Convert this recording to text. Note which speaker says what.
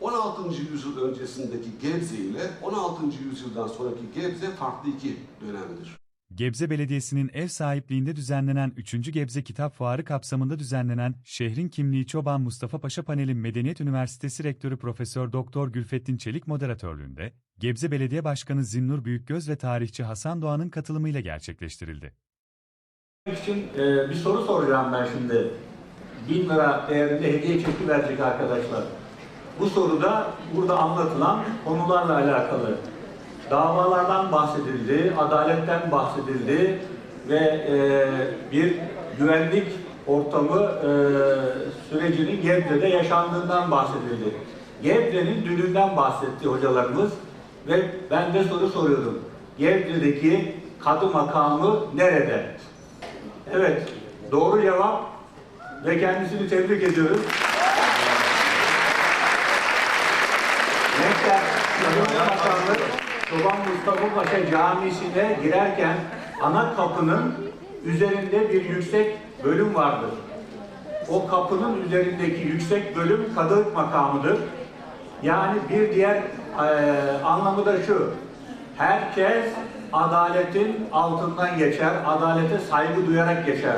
Speaker 1: 16. yüzyıl öncesindeki Gebze ile 16. yüzyıldan sonraki Gebze farklı iki dönemdir.
Speaker 2: Gebze Belediyesi'nin ev sahipliğinde düzenlenen 3. Gebze Kitap Fuarı kapsamında düzenlenen Şehrin Kimliği Çoban Mustafa Paşa Paneli Medeniyet Üniversitesi Rektörü Profesör Doktor Gülfettin Çelik moderatörlüğünde Gebze Belediye Başkanı Zinnur Büyükgöz ve tarihçi Hasan Doğan'ın katılımıyla gerçekleştirildi.
Speaker 3: için e, bir soru soracağım ben şimdi. Bin lira değerinde hediye çeki verecek arkadaşlar. Bu soruda burada anlatılan konularla alakalı. Davalardan bahsedildi, adaletten bahsedildi ve e, bir güvenlik ortamı e, sürecinin Gebze'de yaşandığından bahsedildi. Gebze'nin dününden bahsetti hocalarımız ve ben de soru soruyorum. Gebze'deki kadı makamı nerede? Evet, doğru cevap ve kendisini tebrik ediyoruz. Mekter Kadın Çoban Mustafa Paşa Camisi'ne girerken ana kapının üzerinde bir yüksek bölüm vardır. O kapının üzerindeki yüksek bölüm kadık makamıdır. Yani bir diğer eee, anlamı da şu. Herkes adaletin altından geçer, adalete saygı duyarak geçer.